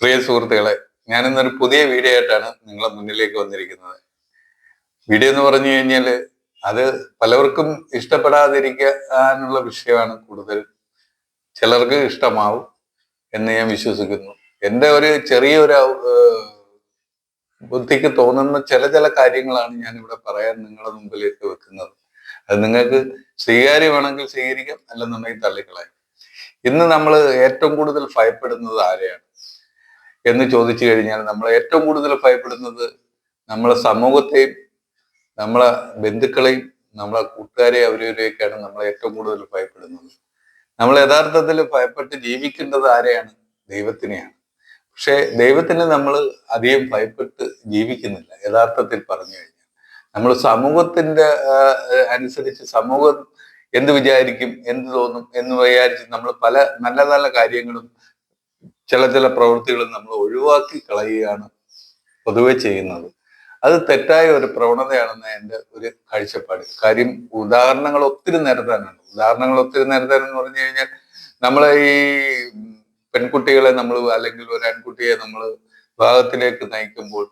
പ്രിയ സുഹൃത്തുക്കളെ ഞാൻ ഇന്നൊരു പുതിയ വീഡിയോ ആയിട്ടാണ് നിങ്ങളെ മുന്നിലേക്ക് വന്നിരിക്കുന്നത്. വീഡിയോ എന്ന് പറഞ്ഞു കഴിഞ്ഞാൽ അത് പലർക്കും ഇഷ്ടപ്പെടാതിരിക്കാനുള്ള വിഷയമാണ് കൂടുതൽ ചിലർക്ക് ഇഷ്ടമാവും എന്ന് ഞാൻ വിശ്വസിക്കുന്നു. എന്റെ ഒരു ചെറിയൊരു ബുദ്ധിക്ക് തോന്നുന്ന ചില ചില കാര്യങ്ങളാണ് ഞാൻ ഇവിടെ പറയാൻ നിങ്ങളുടെ മുമ്പിലേക്ക് വെക്കുന്നത്. അത് നിങ്ങൾക്ക് സ്വീകാര്യമാണെങ്കിൽ സ്വീകരിക്കാം അല്ലെന്നുണ്ടെങ്കിൽ തള്ളിക്കളയാം. ഇന്ന് നമ്മൾ ഏറ്റവും കൂടുതൽ ഭയപ്പെടുന്നത് ആരെയാണ്? എന്ന് ചോദിച്ചു കഴിഞ്ഞാൽ നമ്മൾ ഏറ്റവും കൂടുതൽ ഭയപ്പെടുന്നത് നമ്മളെ സമൂഹത്തെയും നമ്മളെ ബന്ധുക്കളെയും നമ്മളെ കൂട്ടുകാരെയും അവരെയൊക്കെയാണ് നമ്മൾ ഏറ്റവും കൂടുതൽ ഭയപ്പെടുന്നത്. നമ്മൾ യഥാർത്ഥത്തിൽ ഭയപ്പെട്ട് ജീവിക്കേണ്ടത് ആരെയാണ്? ദൈവത്തിനെയാണ്. പക്ഷെ ദൈവത്തിന് നമ്മൾ അധികം ഭയപ്പെട്ട് ജീവിക്കുന്നില്ല യഥാർത്ഥത്തിൽ പറഞ്ഞു കഴിഞ്ഞാൽ. നമ്മൾ സമൂഹത്തിന്റെ അനുസരിച്ച് സമൂഹം എന്ത് വിചാരിക്കും എന്ത് തോന്നും എന്ന് വിചാരിച്ച് നമ്മൾ പല നല്ല നല്ല കാര്യങ്ങളും ചില ചില പ്രവൃത്തികൾ നമ്മൾ ഒഴിവാക്കി കളയുകയാണ് പൊതുവെ ചെയ്യുന്നത്. അത് തെറ്റായ ഒരു പ്രവണതയാണെന്ന് എന്റെ ഒരു കാഴ്ചപ്പാട്. കാര്യം ഉദാഹരണങ്ങൾ ഒത്തിരി നിരത്താനുണ്ട് ഉദാഹരണങ്ങൾ ഒത്തിരി നേരത്താൻ എന്ന് പറഞ്ഞു കഴിഞ്ഞാൽ നമ്മളെ ഈ പെൺകുട്ടികളെ നമ്മൾ അല്ലെങ്കിൽ ഒരു ആൺകുട്ടിയെ നമ്മൾ വിവാഹത്തിലേക്ക് നയിക്കുമ്പോൾ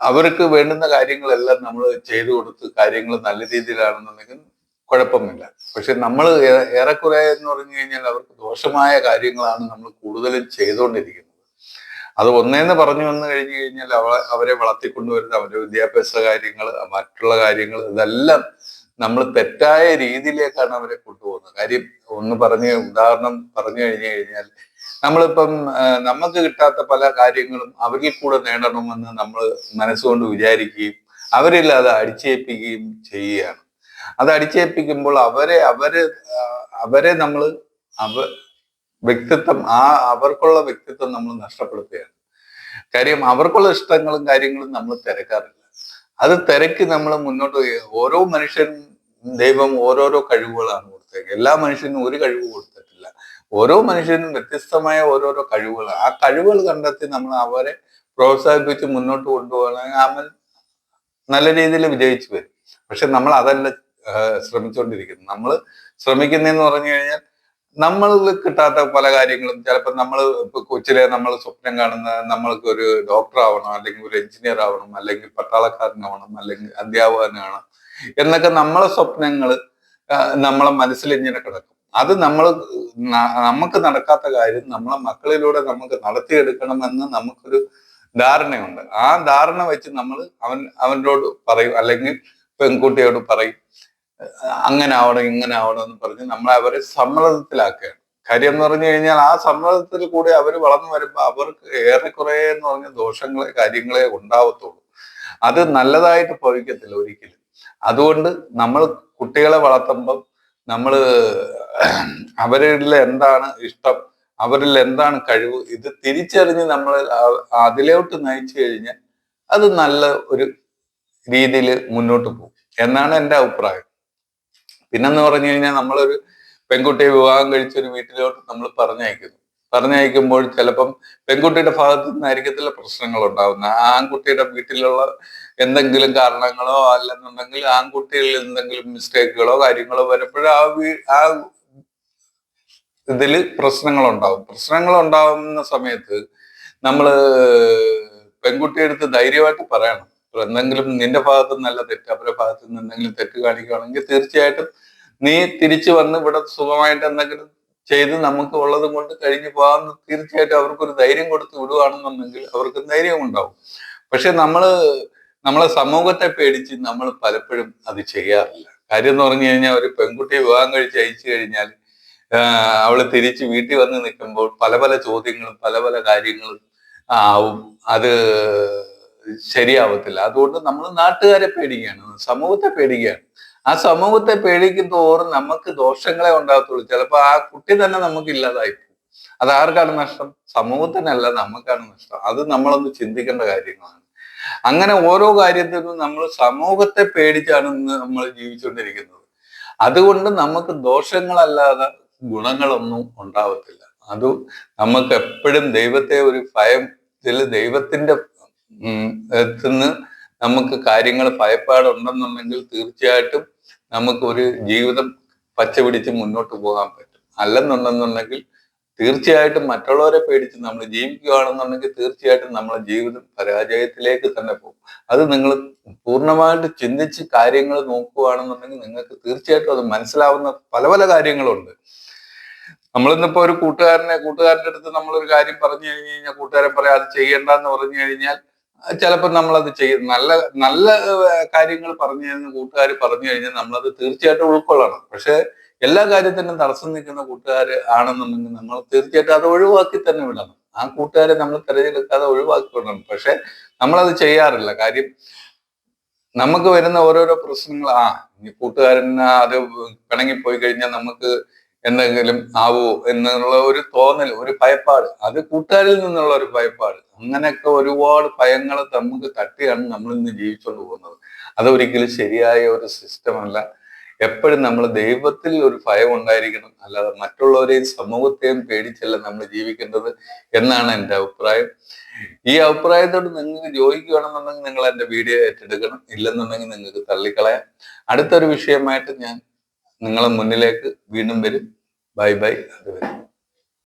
അവർക്ക് വേണ്ടുന്ന കാര്യങ്ങളെല്ലാം നമ്മൾ ചെയ്തു കൊടുത്ത് കാര്യങ്ങൾ നല്ല രീതിയിലാണെന്നുണ്ടെങ്കിൽ കുഴപ്പമില്ല പക്ഷെ നമ്മൾ ഏറെക്കുറെ എന്ന് പറഞ്ഞു കഴിഞ്ഞാൽ അവർക്ക് ദോഷമായ കാര്യങ്ങളാണ് നമ്മൾ കൂടുതലും ചെയ്തുകൊണ്ടിരിക്കുന്നത്. അത് ഒന്നേന്ന് പറഞ്ഞു വന്നു കഴിഞ്ഞു കഴിഞ്ഞാൽ അവ അവരെ വളർത്തിക്കൊണ്ടുവരുന്ന അവരുടെ വിദ്യാഭ്യാസ കാര്യങ്ങൾ മറ്റുള്ള കാര്യങ്ങൾ ഇതെല്ലാം നമ്മൾ തെറ്റായ രീതിയിലേക്കാണ് അവരെ കൊണ്ടുപോകുന്നത്. കാര്യം ഒന്ന് പറഞ്ഞ് ഉദാഹരണം പറഞ്ഞു കഴിഞ്ഞു കഴിഞ്ഞാൽ നമ്മളിപ്പം നമുക്ക് കിട്ടാത്ത പല കാര്യങ്ങളും അവരിൽ കൂടെ നേടണമെന്ന് നമ്മൾ മനസ്സുകൊണ്ട് വിചാരിക്കുകയും അവരിൽ അത് അടിച്ചേൽപ്പിക്കുകയും ചെയ്യുകയാണ്. അത് അടിച്ചേൽപ്പിക്കുമ്പോൾ അവരെ അവർ അവരെ നമ്മൾ അവ വ്യക്തിത്വം ആ അവർക്കുള്ള വ്യക്തിത്വം നമ്മൾ നഷ്ടപ്പെടുത്തുകയാണ്. കാര്യം അവർക്കുള്ള ഇഷ്ടങ്ങളും കാര്യങ്ങളും നമ്മൾ തിരക്കാറില്ല. അത് തിരക്കി നമ്മൾ മുന്നോട്ട് ഓരോ മനുഷ്യനും ദൈവം ഓരോരോ കഴിവുകളാണ് കൊടുത്തേക്ക് എല്ലാ മനുഷ്യനും ഒരു കഴിവ് കൊടുത്തിട്ടില്ല. ഓരോ മനുഷ്യനും വ്യത്യസ്തമായ ഓരോരോ കഴിവുകൾ ആ കഴിവുകൾ കണ്ടെത്തി നമ്മൾ അവരെ പ്രോത്സാഹിപ്പിച്ച് മുന്നോട്ട് കൊണ്ടുപോകണമെങ്കിൽ അവൻ നല്ല രീതിയിൽ വിജയിച്ചു വരും. പക്ഷെ നമ്മൾ അതല്ല ശ്രമിച്ചുകൊണ്ടിരിക്കുന്നത് നമ്മൾ ശ്രമിക്കുന്നതെന്ന് പറഞ്ഞു കഴിഞ്ഞാൽ നമ്മൾ കിട്ടാത്ത പല കാര്യങ്ങളും ചിലപ്പോൾ നമ്മൾ ഇപ്പൊ കൊച്ചിലെ നമ്മൾ സ്വപ്നം കാണുന്ന നമ്മൾക്ക് ഒരു ഡോക്ടർ ആവണം അല്ലെങ്കിൽ ഒരു എഞ്ചിനീയർ ആവണം അല്ലെങ്കിൽ പട്ടാളക്കാരനാവണം അല്ലെങ്കിൽ അധ്യാപകനാവണം എന്നൊക്കെ നമ്മളെ സ്വപ്നങ്ങൾ നമ്മളെ മനസ്സിൽ ഇങ്ങനെ കിടക്കും. അത് നമ്മൾ നമുക്ക് നടക്കാത്ത കാര്യം നമ്മളെ മക്കളിലൂടെ നമുക്ക് നടത്തിയെടുക്കണമെന്ന് നമുക്കൊരു ധാരണയുണ്ട്. ആ ധാരണ വെച്ച് നമ്മൾ അവൻ അവനോട് പറയും അല്ലെങ്കിൽ പെൺകുട്ടിയോട് പറയും. അങ്ങനെ ആവണം ഇങ്ങനെ ആവണം എന്ന് പറഞ്ഞ് നമ്മളെ അവരെ സമ്മർദ്ദത്തിലാക്കുകയാണ്. കാര്യം എന്ന് പറഞ്ഞു കഴിഞ്ഞാൽ ആ സമ്മർദ്ദത്തിൽ കൂടി അവർ വളർന്നു വരുമ്പോൾ അവർക്ക് ഏറെക്കുറെ എന്ന് പറഞ്ഞ ദോഷങ്ങളെ കാര്യങ്ങളെ ഉണ്ടാവത്തുള്ളൂ. അത് നല്ലതായിട്ട് ഭവിക്കത്തില്ല ഒരിക്കലും. അതുകൊണ്ട് നമ്മൾ കുട്ടികളെ വളർത്തുമ്പം നമ്മൾ അവരിൽ എന്താണ് ഇഷ്ടം അവരിൽ എന്താണ് കഴിവ് ഇത് തിരിച്ചറിഞ്ഞ് നമ്മൾ അതിലോട്ട് നയിച്ചു കഴിഞ്ഞാൽ അത് നല്ല ഒരു രീതിയിൽ മുന്നോട്ട് പോകും. എന്നാണ് എന്റെ അഭിപ്രായം. പിന്നെന്ന് പറഞ്ഞു കഴിഞ്ഞാൽ നമ്മളൊരു പെൺകുട്ടിയെ വിവാഹം കഴിച്ച ഒരു വീട്ടിലോട്ട് നമ്മൾ പറഞ്ഞയക്കുന്നു. പറഞ്ഞയക്കുമ്പോൾ ചിലപ്പം പെൺകുട്ടിയുടെ ഭാഗത്തു നിന്നായിരിക്കത്തില്ല പ്രശ്നങ്ങൾ ഉണ്ടാവുന്നത് ആൺകുട്ടിയുടെ വീട്ടിലുള്ള എന്തെങ്കിലും കാരണങ്ങളോ അല്ലെന്നുണ്ടെങ്കിൽ ആൺകുട്ടികളിൽ എന്തെങ്കിലും മിസ്റ്റേക്കുകളോ കാര്യങ്ങളോ വരുമ്പോഴും ആ വീ ആ ഇതിൽ പ്രശ്നങ്ങൾ ഉണ്ടാവും പ്രശ്നങ്ങൾ ഉണ്ടാവുന്ന സമയത്ത് നമ്മൾ പെൺകുട്ടിയെടുത്ത് ധൈര്യമായിട്ട് പറയണം. എന്തെങ്കിലും നിന്റെ ഭാഗത്ത് നല്ല തെറ്റ് അവരുടെ ഭാഗത്ത് നിന്ന് എന്തെങ്കിലും തെറ്റ് കാണിക്കുകയാണെങ്കിൽ തീർച്ചയായിട്ടും നീ തിരിച്ചു വന്ന് ഇവിടെ സുഖമായിട്ട് എന്തെങ്കിലും ചെയ്ത് നമുക്ക് ഉള്ളതും കൊണ്ട് കഴിഞ്ഞു പോകാമെന്ന് തീർച്ചയായിട്ടും അവർക്കൊരു ധൈര്യം കൊടുത്ത് വിടുകയാണെന്നുണ്ടെങ്കിൽ അവർക്ക് ധൈര്യം ഉണ്ടാവും പക്ഷെ നമ്മൾ നമ്മളെ സമൂഹത്തെ പേടിച്ച് നമ്മൾ പലപ്പോഴും അത് ചെയ്യാറില്ല. കാര്യം എന്ന് പറഞ്ഞു കഴിഞ്ഞാൽ ഒരു പെൺകുട്ടിയെ വിവാഹം കഴിച്ച് അയച്ചു കഴിഞ്ഞാൽ അവൾ തിരിച്ച് വീട്ടിൽ വന്ന് നിൽക്കുമ്പോൾ പല പല ചോദ്യങ്ങളും പല പല കാര്യങ്ങളും ആവും. അത് ശരിയാവത്തില്ല. അതുകൊണ്ട് നമ്മൾ നാട്ടുകാരെ പേടിക്കുകയാണ് സമൂഹത്തെ പേടിക്കുകയാണ്. ആ സമൂഹത്തെ പേടിക്കും തോറും നമുക്ക് ദോഷങ്ങളെ ഉണ്ടാകത്തുള്ളൂ. ചിലപ്പോൾ ആ കുട്ടി തന്നെ നമുക്ക് ഇല്ലാതായി പോകും. അത് ആർക്കാണ് നഷ്ടം? സമൂഹത്തിനല്ല നമുക്കാണ് നഷ്ടം. അത് നമ്മളൊന്ന് ചിന്തിക്കേണ്ട കാര്യങ്ങളാണ്. അങ്ങനെ ഓരോ കാര്യത്തിനും നമ്മൾ സമൂഹത്തെ പേടിച്ചാണ് ഇന്ന് നമ്മൾ ജീവിച്ചുകൊണ്ടിരിക്കുന്നത്. അതുകൊണ്ട് നമുക്ക് ദോഷങ്ങളല്ലാതെ ഗുണങ്ങളൊന്നും ഉണ്ടാവത്തില്ല. അത് നമുക്ക് എപ്പോഴും ദൈവത്തെ ഒരു ഭയത്തിൽ ദൈവത്തിന്റെ എത്തുന്ന നമുക്ക് കാര്യങ്ങൾ ഭയപ്പാടുണ്ടെന്നുണ്ടെങ്കിൽ തീർച്ചയായിട്ടും നമുക്ക് ഒരു ജീവിതം പച്ച പിടിച്ച് മുന്നോട്ട് പോകാൻ പറ്റും. അല്ലെന്നുണ്ടെന്നുണ്ടെങ്കിൽ തീർച്ചയായിട്ടും മറ്റുള്ളവരെ പേടിച്ച് നമ്മൾ ജീവിക്കുകയാണെന്നുണ്ടെങ്കിൽ തീർച്ചയായിട്ടും നമ്മളെ ജീവിതം പരാജയത്തിലേക്ക് തന്നെ പോകും. അത് നിങ്ങൾ പൂർണമായിട്ട് ചിന്തിച്ച് കാര്യങ്ങൾ നോക്കുകയാണെന്നുണ്ടെങ്കിൽ നിങ്ങൾക്ക് തീർച്ചയായിട്ടും അത് മനസ്സിലാവുന്ന പല പല കാര്യങ്ങളുണ്ട്. നമ്മളിന്നിപ്പോ ഒരു കൂട്ടുകാരനെ കൂട്ടുകാരന്റെ അടുത്ത് നമ്മളൊരു കാര്യം പറഞ്ഞു കഴിഞ്ഞു കഴിഞ്ഞാൽ കൂട്ടുകാരൻ പറയാം അത് ചെയ്യണ്ടെന്ന് പറഞ്ഞു കഴിഞ്ഞാൽ ചിലപ്പോൾ നമ്മളത് ചെയ്യും നല്ല നല്ല കാര്യങ്ങൾ പറഞ്ഞു കഴിഞ്ഞാൽ കൂട്ടുകാർ പറഞ്ഞു കഴിഞ്ഞാൽ നമ്മളത് തീർച്ചയായിട്ടും ഉൾക്കൊള്ളണം. പക്ഷെ എല്ലാ കാര്യത്തിനും തടസ്സം നിൽക്കുന്ന കൂട്ടുകാർ ആണെന്നുണ്ടെങ്കിൽ നമ്മൾ തീർച്ചയായിട്ടും അത് ഒഴിവാക്കി തന്നെ വിടണം. ആ കൂട്ടുകാരെ നമ്മൾ തിരഞ്ഞെടുക്കാതെ ഒഴിവാക്കി വിടണം. പക്ഷെ നമ്മളത് ചെയ്യാറില്ല. കാര്യം നമുക്ക് വരുന്ന ഓരോരോ പ്രശ്നങ്ങൾ ആ ഈ അത് അത് പിണങ്ങിപ്പോയി കഴിഞ്ഞാൽ നമുക്ക് എന്തെങ്കിലും ആവോ എന്നുള്ള ഒരു തോന്നൽ ഒരു ഭയപ്പാട്. അത് കൂട്ടുകാരിൽ നിന്നുള്ള ഒരു ഭയപ്പാട്. അങ്ങനെയൊക്കെ ഒരുപാട് ഭയങ്ങൾ നമുക്ക് തട്ടിയാണ് നമ്മൾ ഇന്ന് ജീവിച്ചുകൊണ്ട് പോകുന്നത്. അതൊരിക്കലും ശരിയായ ഒരു സിസ്റ്റം അല്ല. എപ്പോഴും നമ്മൾ ദൈവത്തിൽ ഒരു ഭയം ഉണ്ടായിരിക്കണം. അല്ലാതെ മറ്റുള്ളവരെയും സമൂഹത്തെയും പേടിച്ചല്ല നമ്മൾ ജീവിക്കേണ്ടത് എന്നാണ് എന്റെ അഭിപ്രായം. ഈ അഭിപ്രായത്തോട് നിങ്ങൾക്ക് യോജിക്കുകയാണെന്നുണ്ടെങ്കിൽ നിങ്ങൾ എന്റെ വീഡിയോ ഏറ്റെടുക്കണം. ഇല്ലെന്നുണ്ടെങ്കിൽ നിങ്ങൾക്ക് തള്ളിക്കളയാം. അടുത്തൊരു വിഷയമായിട്ട് ഞാൻ നിങ്ങളെ മുന്നിലേക്ക് വീണ്ടും വരും. Bye bye. അതുവരെ